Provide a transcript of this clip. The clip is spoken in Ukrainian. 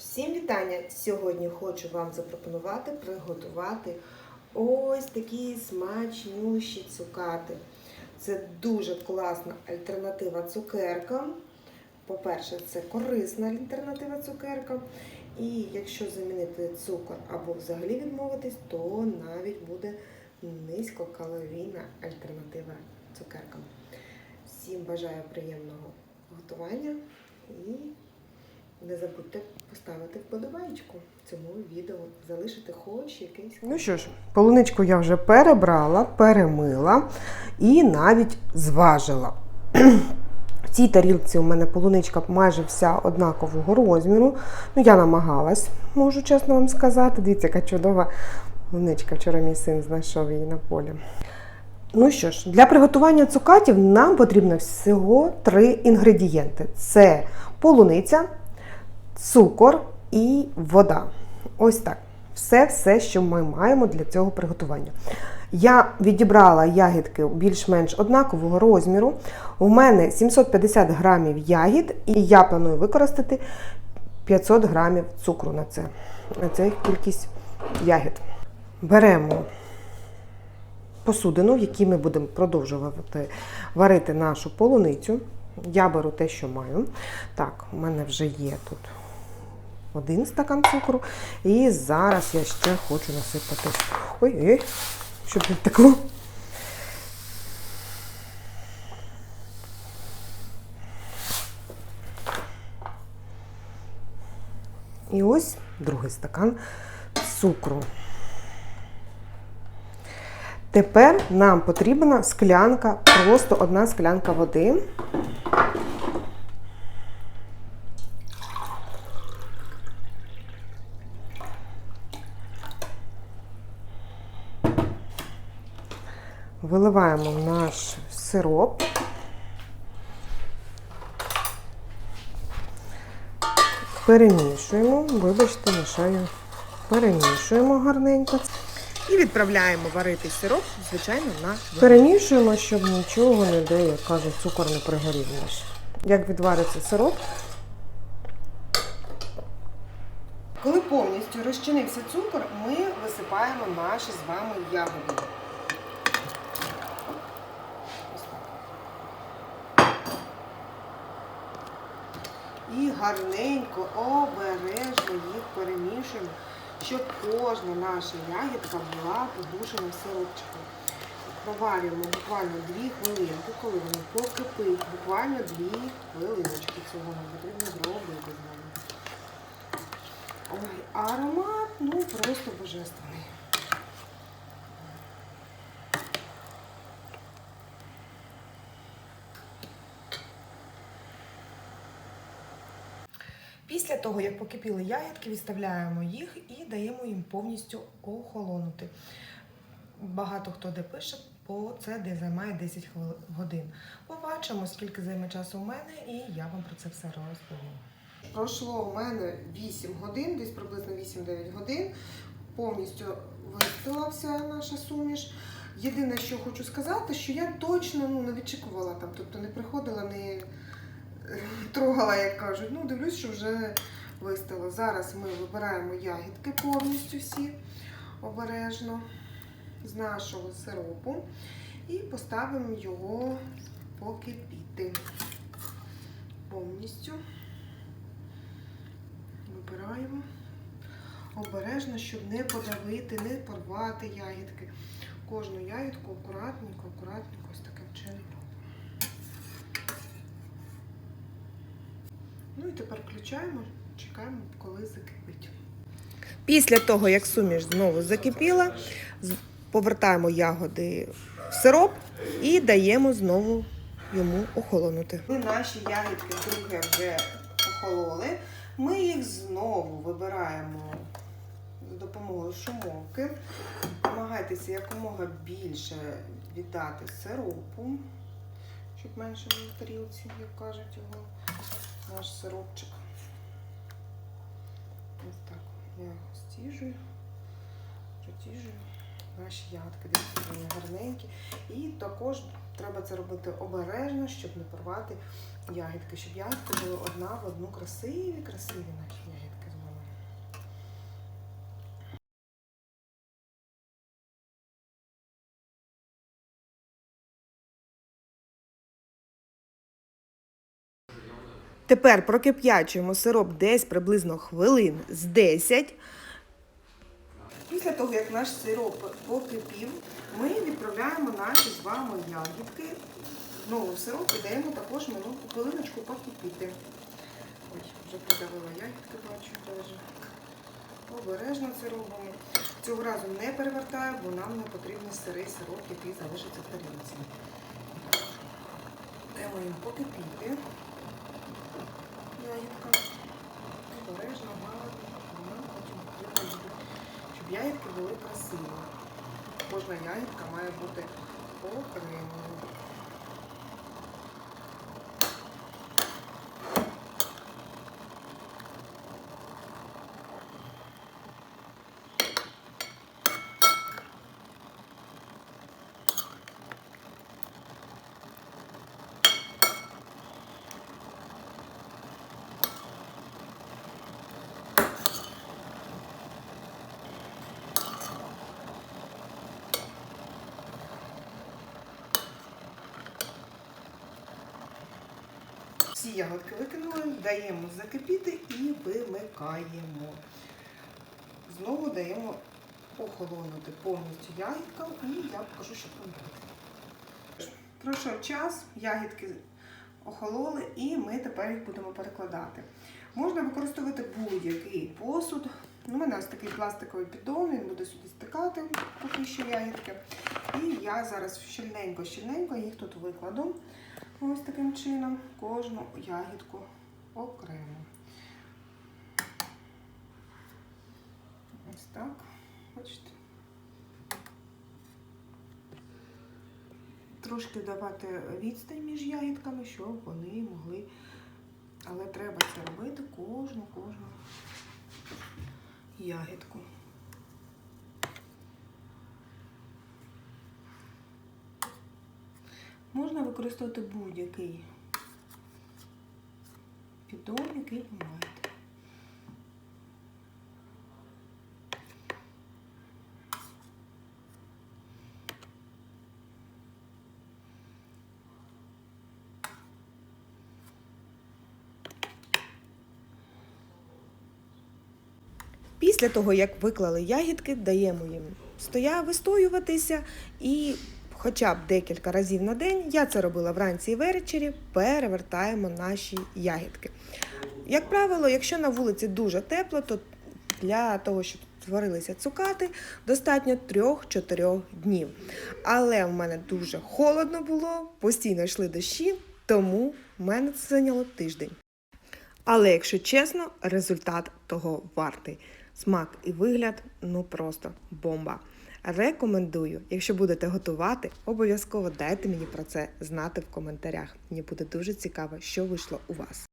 Всім вітання! Сьогодні хочу вам запропонувати приготувати ось такі смачнющі цукати. Це дуже класна альтернатива цукеркам. По-перше, це корисна альтернатива цукеркам. І якщо замінити цукор або взагалі відмовитись, то навіть буде низькокалорійна альтернатива цукеркам. Всім бажаю приємного готування і не забудьте поставити вподобайку цьому відео, залишити хоч якийсь. Ну що ж, полуничку я вже перебрала, перемила і навіть зважила. В цій тарілці у мене полуничка майже вся однакового розміру. Ну, я намагалась, можу чесно вам сказати. Дивіться, яка чудова полуничка. Вчора мій син знайшов її на полі. Ну що ж, для приготування цукатів нам потрібно всього три інгредієнти: це полуниця, цукор і вода. Ось так. Все, все, що ми маємо для цього приготування. Я відібрала ягідки більш-менш однакового розміру. У мене 750 грамів ягід, і я планую використати 500 грамів цукру на це. На це кількість ягід. Беремо посудину, в якій ми будемо продовжувати варити нашу полуницю. Я беру те, що маю. Так, у мене вже є тут один стакан цукру. І зараз я ще хочу насипати. Ой-ой, щоб не втекло. І ось другий стакан цукру. Тепер нам потрібна склянка, просто одна склянка води. Виливаємо наш сироп. Перемішуємо, вибачте, мішаю. Перемішуємо гарненько. І відправляємо варити сироп, звичайно, на Перемішуємо, щоб нічого не де, як кажуть, цукор не пригорів наш. Як відвариться сироп, Коли повністю розчинився цукор, ми висипаємо наші з вами ягоди. І гарненько, обережно їх перемішуємо, щоб кожна наша ягідка була подушена сиропчиком. Проварюємо буквально 2 хвилинки, коли воно покипить, буквально 2 хвилиночки цього нам потрібно зробити з вами. Ой, аромат, ну просто божественний. Після того, як покипіли ягідки, відставляємо їх і даємо їм повністю охолонути. Багато хто де пише, бо це де займає 10 хвили- годин. Побачимо, скільки займе часу у мене, і я вам про це все розповім. Пройшло у мене 8 годин, десь приблизно 8-9 годин. Повністю вистилася наша суміш. Єдине, що хочу сказати, що я точно ну, не відчікувала там, тобто не приходила, не трогала, як кажуть. Ну, дивлюсь, що вже вистило. Зараз ми вибираємо ягідки повністю всі обережно з нашого сиропу і поставимо його покипіти повністю. Вибираємо обережно, щоб не подавити, не порвати ягідки. Кожну ягідку акуратненько, акуратненько, ось таким чином Ну і тепер включаємо, чекаємо, коли закипить. Після того, як суміш знову закипіла, повертаємо ягоди в сироп і даємо знову йому охолонути. Ми наші ягідки друге вже охололи. Ми їх знову вибираємо за допомогою шумовки. Намагайтеся якомога більше віддати сиропу, щоб менше в тарілці, як кажуть його, наш сиропчик. Ось так. Я стіжую, протіжую. Наші ягодки дивіться, вони гарненькі. І також треба це робити обережно, щоб не порвати ягідки, щоб ягідки були одна в одну красиві, красиві наші ягідки Тепер прокип'ячуємо сироп десь приблизно хвилин з 10. Після того, як наш сироп покипів, ми відправляємо наші з вами ягідки. Знову в сироп і даємо також минутку хвилиночку покипіти. Ой, вже подавила ягідки, бачу теж. Обережно це робимо. Цього разу не перевертаю, бо нам не потрібен сирий сироп, який залишиться в тарілці. Даємо їм покипіти. Ягідка. Обережно, мала потім щоб ягідки були красиві. Кожна ягідка має бути Всі ягодки викинули, даємо закипіти і вимикаємо. Знову даємо охолонути повністю ягідкам і я покажу, що буде. Пройшов час, ягідки охололи і ми тепер їх будемо перекладати. Можна використовувати будь-який посуд. У мене ось такий пластиковий піддон, він буде сюди стикати, поки що ягідки. І я зараз щільненько-щільненько їх тут викладу. Ось таким чином кожну ягідку окремо. Ось так. Бачите. Трошки давати відстань між ягідками, щоб вони могли. Але треба це робити кожну, кожну ягідку. Можна використовувати будь-який піддон, який ви маєте. Після того, як виклали ягідки, даємо їм стоя вистоюватися і хоча б декілька разів на день, я це робила вранці і ввечері, перевертаємо наші ягідки. Як правило, якщо на вулиці дуже тепло, то для того, щоб творилися цукати, достатньо 3-4 днів. Але в мене дуже холодно було, постійно йшли дощі, тому в мене це зайняло тиждень. Але якщо чесно, результат того вартий. Смак і вигляд ну просто бомба. Рекомендую, якщо будете готувати, обов'язково дайте мені про це знати в коментарях. Мені буде дуже цікаво, що вийшло у вас.